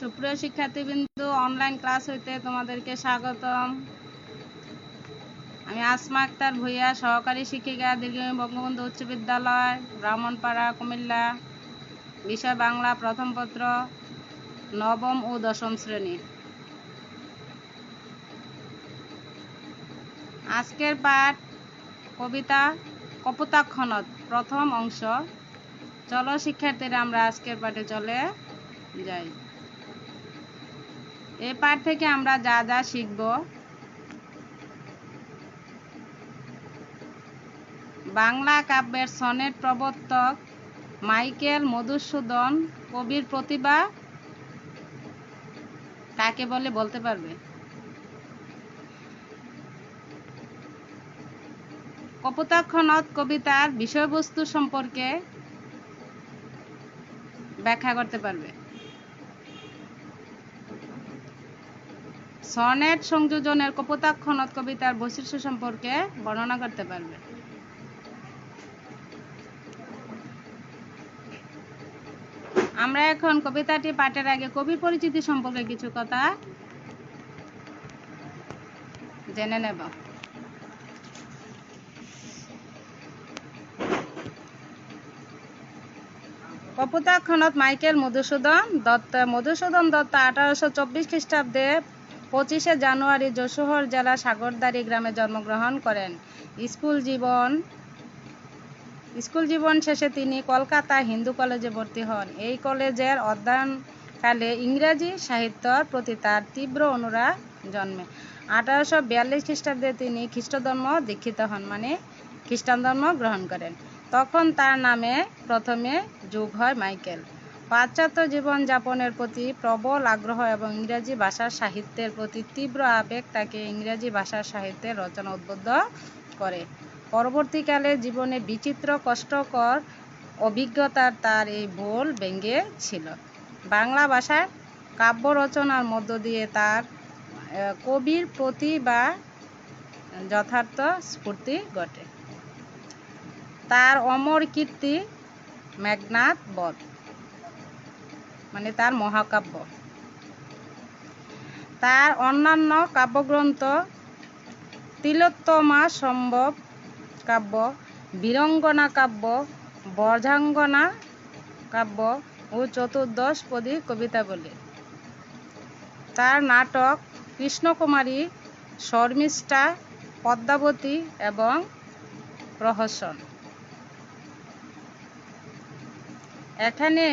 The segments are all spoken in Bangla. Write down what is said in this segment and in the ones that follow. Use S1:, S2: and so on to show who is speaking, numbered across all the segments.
S1: সুপ্রিয় শিক্ষার্থীবৃন্দ অনলাইন ক্লাস হইতে তোমাদেরকে স্বাগতম। আমি আসমা আক্তার ভূঁইয়া, সহকারী শিক্ষিকা দীর্ঘমেয়াদী বঙ্গবন্ধু উচ্চ বিদ্যালয়, ব্রাহ্মণপাড়া, কুমিল্লা। বিষয় বাংলা প্রথম পত্র, নবম ও দশম শ্রেণি। আজকের পাঠ কবিতা কপোতাক্ষণত, প্রথম অংশ। চলো শিক্ষার্থীরা, আমরা আজকের পাঠে চলে যাই। এই পাঠ থেকে আমরা যা যা শিখব, বাংলা কাব্যের সনেট প্রবর্তক মাইকেল মধুসূদন কবির প্রতিভা কাকে বলে বলতে পারবে? কপোতাক্ষণত কবিতার বিষয়বস্তু সম্পর্কে ব্যাখ্যা করতে পারবে। সনেট সংযোজনের কপোতাক্ষণত কবিতার বৈশিষ্ট্য সম্পর্কে বর্ণনা করতে পারবে। আমরা এখন কবিতাটি পাঠের আগে কবির পরিচিতি সম্পর্কে কিছু কথা জেনে নেব। কপোতাক্ষণত মাইকেল মধুসূদন দত্ত মধুসূদন দত্ত আঠারোশো চব্বিশ খ্রিস্টাব্দে পঁচিশে জানুয়ারি যশোহর জেলা সাগরদাড়ি গ্রামে জন্মগ্রহণ করেন। স্কুল জীবন স্কুল জীবন শেষে তিনি কলকাতা হিন্দু কলেজে ভর্তি হন। এই কলেজের অধ্যয়নকালে ইংরেজি সাহিত্যর প্রতি তার তীব্র অনুরাগ জন্মে। আঠারোশো বিয়াল্লিশ খ্রিস্টাব্দে তিনি খ্রিস্টধর্ম দীক্ষিত হন মানে খ্রিস্টান ধর্ম গ্রহণ করেন। তখন তার নামে প্রথমে যোগ হয় মাইকেল। পাশ্চাত্য জীবন যাপনের প্রতি প্রবল আগ্রহ এবং ইংরেজি ভাষার সাহিত্যের প্রতি তীব্র আবেগ তাকে ইংরেজি ভাষার সাহিত্যের রচনা উদ্বুদ্ধ করে। পরবর্তীকালে জীবনে বিচিত্র, কষ্টকর অভিজ্ঞতার তার এই ভুল ব্যঙ্গে ছিল। বাংলা ভাষার কাব্য রচনার মধ্য দিয়ে তার কবির প্রতি বা যথার্থ স্ফূর্তি ঘটে। তার অমর কীর্তি মেঘনাথ বধ। মানে তার মহাকাব্য। তার অন্যান্য কাব্যগ্রন্থ তিলোত্তমা সম্ভব কাব্য, বীরঙ্গনা কাব্য, বর্ধাঙ্গনা কাব্য ও চতুর্দশ পদী কবিতাবলী। তার নাটক কৃষ্ণকুমারী, শর্মিষ্ঠা, পদ্মাবতী এবং প্রহসন। এখানে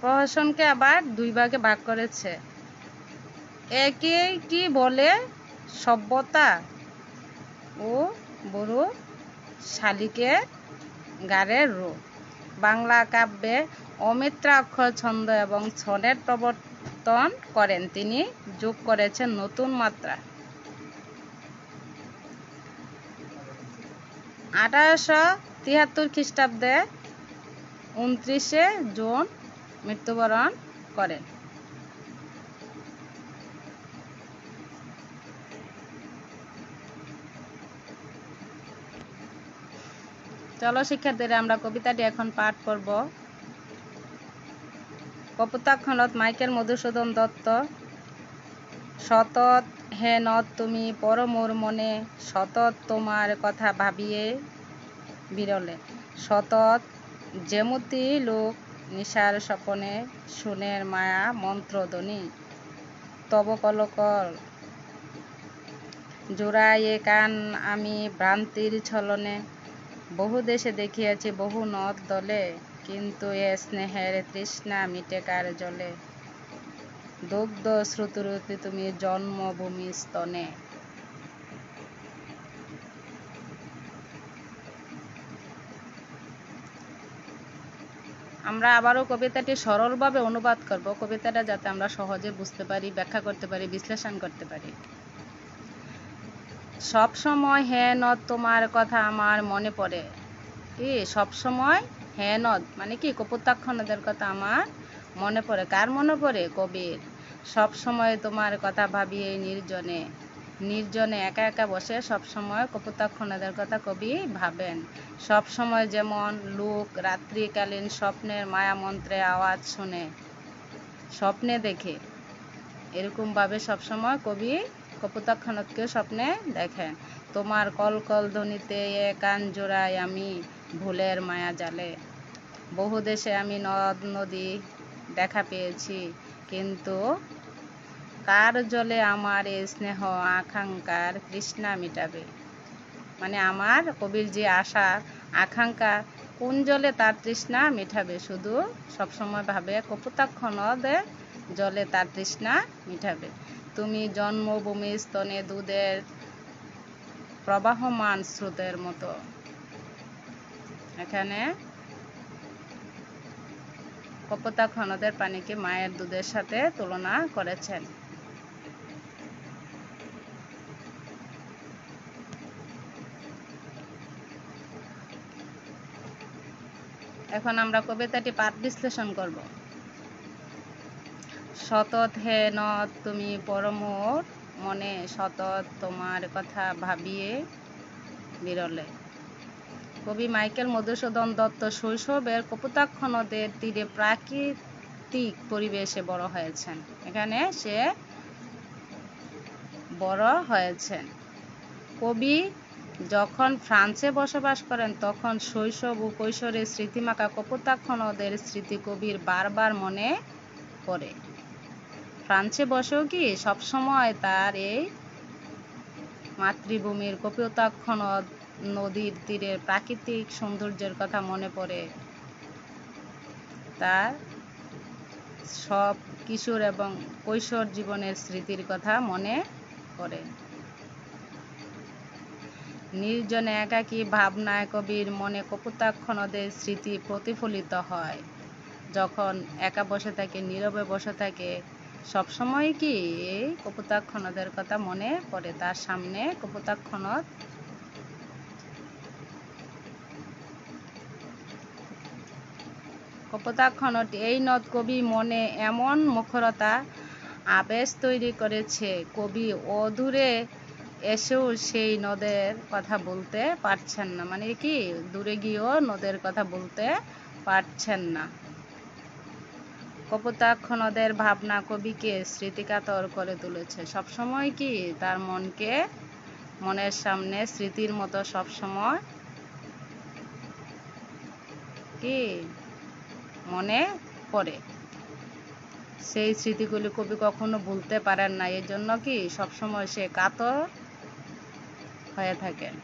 S1: প্রহসনকে আবার দুই ভাগে ভাগ করেছে। একে কি বলে সভ্যতা ও বড় শালিকে গাড়ের রূপ। বাংলা কাব্যে অমিত্রাক্ষর ছন্দ এবং ছনের প্রবর্তন করেন। তিনি যোগ করেছেন নতুন মাত্রা। আঠারোশো তিয়াত্তর খ্রিস্টাব্দে উনত্রিশে জুন মৃত্যুবরণ করেন। চলো শিক্ষার্থীরা, আমরা কবিতাটি এখন পাঠ করব। কপোতাক্ষণত মাইকেল মধুসূদন দত্ত, সতত হে নদ, তুমি পরমোর মনে সতত তোমার কথা ভাবিয়ে বিরলে। সতত যেমতি লোক নিশার স্বপনে শুনের মায়া মন্ত্রধ্বনি। তব কলকল, জোড়াইয়ে কান আমি ভ্রান্তির ছলনে। বহু দেশে দেখিয়াছি, বহু নদ দলে, কিন্তু এ স্নেহের তৃষ্ণা মিটে কার জলে। দুগ্ধ শ্রুতরূপে তুমি জন্মভূমি স্তনে। আমরা আবারও কবিতাটি সরলভাবে অনুবাদ করব। কবিতাটা যাতে আমরা সহজে বুঝতে পারি, ব্যাখ্যা করতে পারি, বিশ্লেষণ করতে পারি। সব সময় হ্যাঁ নদ তোমার কথা আমার মনে পড়ে। কি? সব সময় হ্যাঁ নদ মানে কি? কপোতাক্ষ নদের কথা আমার মনে পড়ে। কার মনে পড়ে? কবির। সব সময় তোমার কথা ভাবি এই নির্জনে। নির্জনে একা একা বসে সব সময় কপোতাক্ষ নদের কথা কবি ভাবেন। সব সময় যেমন লোক, রাত্রিকালীন স্বপ্নের মায়া মন্ত্রে আওয়াজ শুনে। স্বপ্নে দেখে। এরকমভাবে সবসময় কবি কপোতাক্ষণতকে স্বপ্নে দেখেন। তোমার কল কল ধ্বনিতে এ কান জোড়ায় আমি ভুলের মায়া জালে। বহু দেশে আমি নদ নদী দেখা পেয়েছি, কিন্তু কার জলে আমার এই স্নেহ, আকাঙ্ক্ষার তৃষ্ণা মিটাবে? মানে আমার কবির যে আশা, আকাঙ্ক্ষা, কোন জলে তার তৃষ্ণা মিটাবে? শুধু সবসময় ভাবে কপোতাক্ষ নদে জলে তার তৃষ্ণা মিটাবে। তুমি জন্মভূমি স্তনে দুধের প্রবাহমান স্রোতের মতো। এখানে কপোতাক্ষ নদের পানিকে মায়ের দুধের সাথে তুলনা করেছেন। এখন আমরা কবিতাটি পাঠ বিশ্লেষণ করব। সতত হে নদ, তুমি পরমোর মনে সতত তোমার কথা ভাবিয়ে বিরলে। কবি মাইকেল মধুসূদন দত্ত শৈশবের কপোতাক্ষ নদের তীরে প্রাকৃতিক পরিবেশে বড় হয়েছেন। এখানে সে বড় হয়েছেন। কবি যখন ফ্রান্সে বসবাস করেন, তখন শৈশব ও কৈশোরের স্মৃতিমাখা কপোতাক্ষ নদের স্মৃতি কবির বারবার মনে পড়ে। ফ্রান্সে বসেও কি সবসময় তার এই মাতৃভূমির কপোতাক্ষ নদ নদীর তীরের প্রাকৃতিক সৌন্দর্যের কথা মনে পড়ে? তার সব কিশোর এবং কৈশোর জীবনের স্মৃতির কথা মনে পড়ে। নির্জনে একাকী ভাবনায় কবির মনে কপোতাক্ষ নদের স্মৃতি প্রতিফলিত হয়। যখন একা বসে থাকে, নীরবে বসে থাকে, সবসময় কি এই কপোতাক্ষ নদের কথা মনে পড়ে? তার সামনে কপোতাক্ষ নদ কপোতাক্ষ নদ এই নদ কবি মনে এমন মুখরতা আবেশ তৈরি করেছে, কবি অদূরে এসেও সেই নদের কথা বলতে পারছেন না। মানে কি, দূরে গিয়েও নদের কথা বলতে পারছেন না। কপোতাক্ষ নদের ভাবনা কবিকে স্মৃতিকাতর করে তুলেছে। সবসময় কি তার মনকে, মনের সামনে স্মৃতির মতো সবসময়? কি মনে পড়ে? সেই স্মৃতিগুলি কবি কখনো ভুলতে পারেন না। এর জন্য কি সবসময় সে কাতর হয়ে থাকেন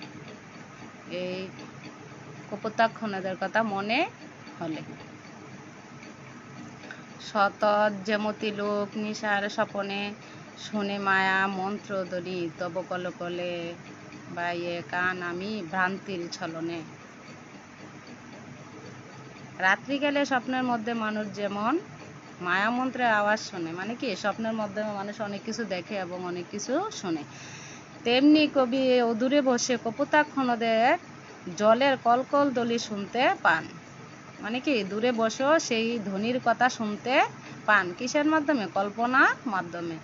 S1: এই কপোতাক্ষ নদের কথা মনে হলে। শত যেমতি লোক নিশার স্বপনে শুনে মায়া মন্ত্র দরি তব কল কলে বাইয়ে কান আমি ভ্রান্তির ছলনে। রাত্রি রাত্রিকালে স্বপ্নের মধ্যে মানুষ যেমন মায়া মন্ত্রের আওয়াজ শোনে মানে কি? স্বপ্নের মাধ্যমে মানুষ অনেক কিছু দেখে এবং অনেক কিছু শোনে। তেমনি কবি অদূরে বসে কপোতাক্ষ নদের জলের কলকল দলি শুনতে পান। মানে কি, দূরে বসেও সেই ধ্বনির কথা শুনতে পান। কিসের মাধ্যমে? কল্পনার মাধ্যমে।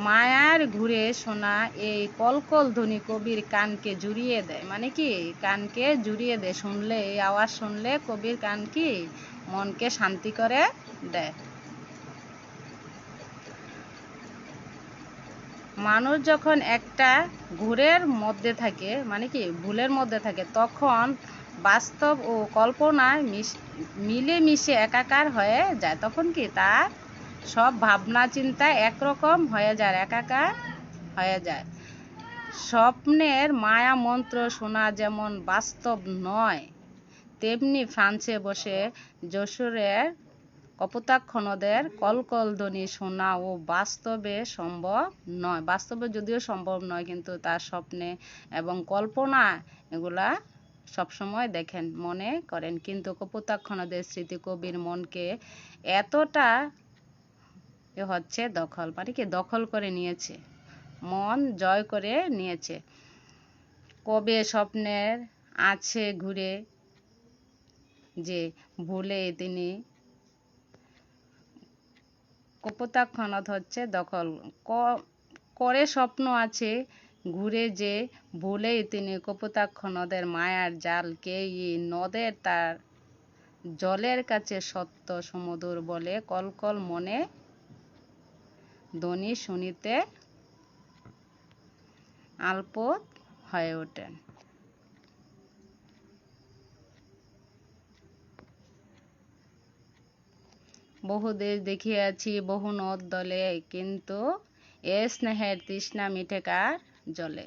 S1: মায়ার ঘুরে শোনা এই কলকল ধ্বনি কবির কানকে জুড়িয়ে দেয়। মানে কি, কানকে জুড়িয়ে দেয়। শুনলে, এই আওয়াজ শুনলে কবির কান কি, মনকে শান্তি করে দেয়। মানুষ যখন একটা ঘুরের মধ্যে থাকে মানে কি, ভুলের মধ্যে থাকে, তখন বাস্তব ও কল্পনায় মিলে মিশে একাকার হয়ে যায়। তখন কি তার সব ভাবনা চিন্তা একরকম হয়ে যায়, একাকার হয়ে যায়। স্বপ্নের মায়া মন্ত্র শোনা যেমন বাস্তব নয়, তেমনি ফ্রান্সে বসে যশোরের কপোতাক্ষ নদের কলকল ধ্বনি শোনা ও বাস্তবে সম্ভব নয়। বাস্তবে যদিও সম্ভব নয়, কিন্তু তার স্বপ্নে এবং কল্পনা এগুলা সবসময় দেখেন, মনে করেন। কিন্তু কপোতাক্ষ নদের স্মৃতি কবির মনকে এতটা হচ্ছে দখল মানে কি, দখল করে নিয়েছে, মন জয় করে নিয়েছে। কবে স্বপ্নের আছে ঘুরে যে ভুলে তিনি কপোতাক্ষ নদ হচ্ছে দখল। ক, করে স্বপ্ন আছে ঘুরে যে ভুলেই তিনি কপোতাক্ষ নদের মায়ার জালকে নদের তার জলের কাছে সত্য সমুদর বলে কলকল মনে ধ্বনি শুনিতে আলপোত হয়ে ওঠেন বহু দেশ দেখিয়াছি, বহু নদ দলে, কিন্তু এ স্নেহের তৃষ্ণা মিঠে কার জলে?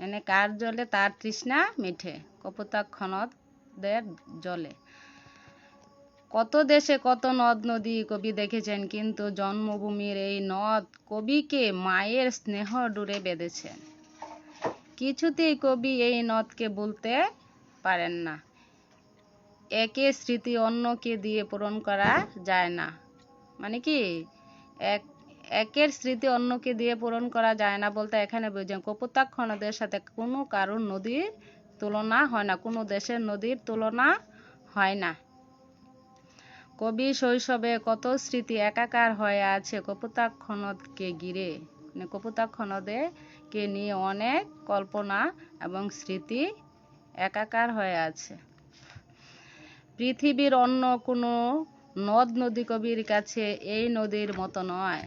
S1: এনে কার জলে? তার তৃষ্ণা মিঠে, কপোতাক্ষণদের জলে। কত দেশে কত নদ নদী কবি দেখেছেন, কিন্তু জন্মভূমির এই নদ কবিকে মায়ের স্নেহ ডুরে বেঁধেছেন। কিছুতেই কবি এই নদকে বলতে পারেন না। একে স্মৃতি অন্যকে দিয়ে পূরণ করা যায় না। মানে কি? এক, একের স্মৃতি অন্যকে দিয়ে পূরণ করা যায় না বলতে এখানে বুঝছেন কপোতাক্ষ নদের সাথে কোনো কারোর নদীর তুলনা হয় না, কোনো দেশের নদীর তুলনা হয় না। কবি শৈশবে কত স্মৃতি একাকার হয়ে আছে কপোতাক্ষ নদকে ঘিরে। মানে কপোতাক্ষ নদকে নিয়ে অনেক কল্পনা এবং স্মৃতি একাকার হয়ে আছে। পৃথিবীর অন্য কোনো নদ নদী কবির কাছে এই নদীর মতো নয়।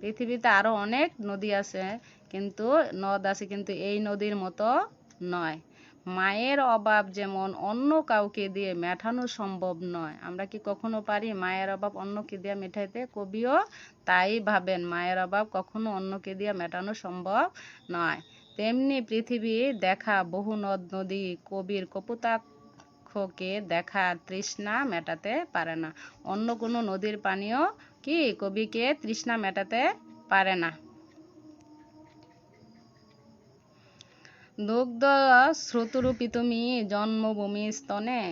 S1: পৃথিবীতে আরও অনেক নদী আছে, কিন্তু নদ আছে কিন্তু এই নদীর মতো নয়। মায়ের অভাব যেমন অন্য কাউকে দিয়ে মেটানো সম্ভব নয়। আমরা কি কখনো পারি মায়ের অভাব অন্যকে দিয়ে মেটাইতে? কবিও তাই ভাবেন, মায়ের অভাব কখনো অন্যকে দিয়ে মেটানো সম্ভব নয়। তেমনি পৃথিবী দেখা বহু নদ নদী কবির কপোতাক্ষকে দেখার তৃষ্ণা মেটাতে পারে না। অন্য কোনো নদীর পানিও কি কবিকে তৃষ্ণা মেটাতে পারে না? দুগ্ধ শ্রুতরূপী তুমি জন্মভূমি স্তনে।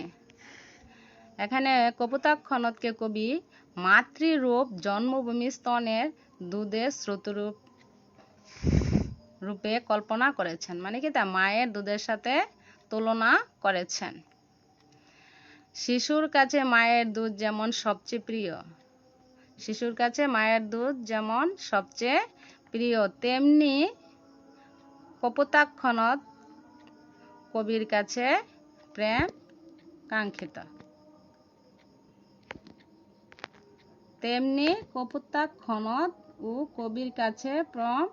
S1: এখানে কপোতাক্ষ নদকে কবি মাতৃরূপ জন্মভূমি স্তনের দুধের শ্রুতরূপ রূপে কল্পনা করেছেন। মানে কি তা মায়ের দুধের সাথে তুলনা করেছেন। শিশুর কাছে মায়ের দুধ যেমন সবচেয়ে প্রিয়, শিশুর কাছে মায়ের দুধ যেমন সবচেয়ে প্রিয়, তেমনি কপোতাক্ষণত কবির কাছে প্রেম কাঙ্ক্ষিত। তেমনি কপোতাক্ষণত ও কবির কাছে প্রেম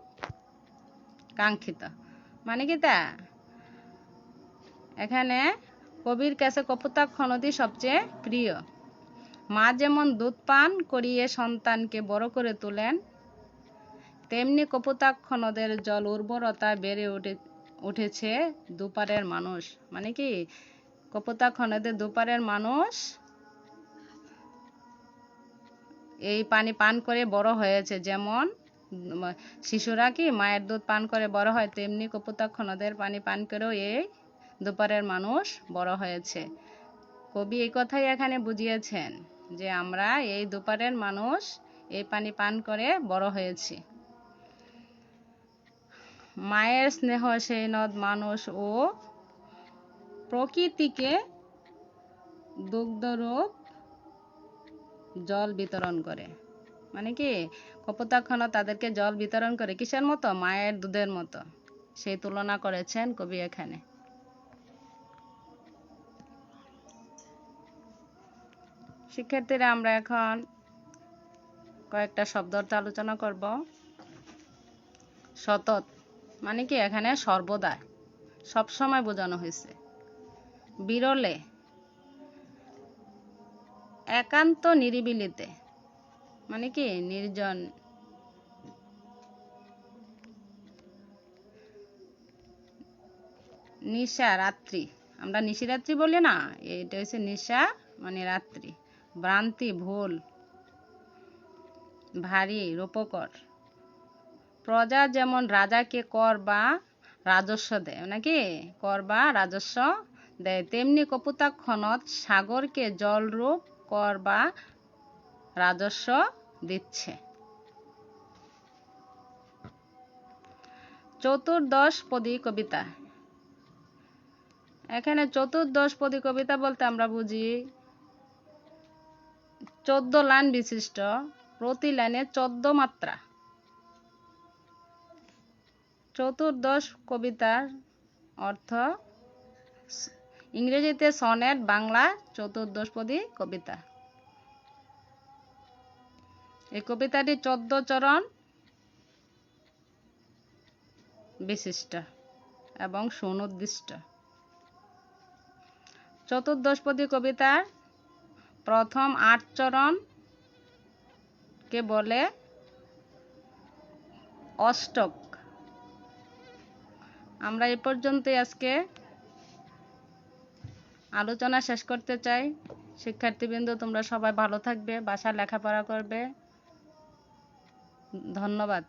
S1: কাঙ্ক্ষিত। মানে কি তা? এখানে কবির কাছে কপোতাক্ষ নদী সবচেয়ে প্রিয়। মা যেমন দুধ পান করিয়ে সন্তানকে বড় করে তোলেন, তেমনি কপোতাক্ষ নদের জল উর্বরতা বেড়ে উঠে, উঠেছে দুপারের মানুষ। মানে কি? কপোতাক্ষ নদের দুপারের মানুষ এই পানি পান করে বড় হয়েছে। যেমন শিশুরা কি মায়ের দুধ পান করে বড় হয়, তেমনি কপোতাক্ষ নদের পানি পান করেও এই দুপারের মানুষ বড় হয়েছে। কবি এই কথাই এখানে বুঝিয়েছেন যে আমরা এই দুপারের মানুষ, এই পানি পান করে বড় হয়েছি। মায়ের স্নেহ সেই নদ মানুষ ও প্রকৃতিকে দুগ্ধরূপ জল বিতরণ করে। মানে কি? কপোতাক্ষণ তাদেরকে জল বিতরণ করে কিসের মতো? মায়ের দুধের মতো। সেই তুলনা করেছেন কবি এখানে। শিক্ষার্থীরা আমরা এখন কয়েকটা শব্দ অর্থ আলোচনা করব। সতত মানে কি এখানে সর্বদা সব সময় বোঝানো হয়েছে। বিরলে, একান্ত নিরিবিলিতে মানে কি নির্জন, নিশা রাত্রি। আমরা নিশিরাত্রি বলি না, এটা হচ্ছে নিশা মানে রাত্রি। ভ্রান্তি, ভুল, ভারী, রূপকর। প্রজা যেমন রাজাকে কর বা রাজস্ব দেয় নাকি? কর বা রাজস্ব দেয়। তেমনি কপুতাক্ষণত সাগরকে জলরূপ কর বা রাজস্ব দিচ্ছে। চতুর্দশ পদী কবিতা। এখানে চতুর্দশ পদী কবিতা বলতে আমরা বুঝি চোদ্দ লাইন বিশিষ্ট, প্রতি লাইনে চোদ্দ মাত্রা। চতুর্দশ কবিতার অর্থ ইংরেজিতে সনেট, বাংলা চতুর্দশপদী কবিতা। এই কবিতাটি চোদ্দ চরণ বিশিষ্ট এবং সুনির্দিষ্ট। চতুর্দশপদী কবিতার প্রথম আট চরণ কে বলে? অষ্টক। আমরা এ পর্যন্তই আজকে আলোচনা শেষ করতে চাই। শিক্ষার্থীবৃন্দ, তোমরা সবাই ভালো থাকবে, বাসায় লেখাপড়া করবে। ধন্যবাদ।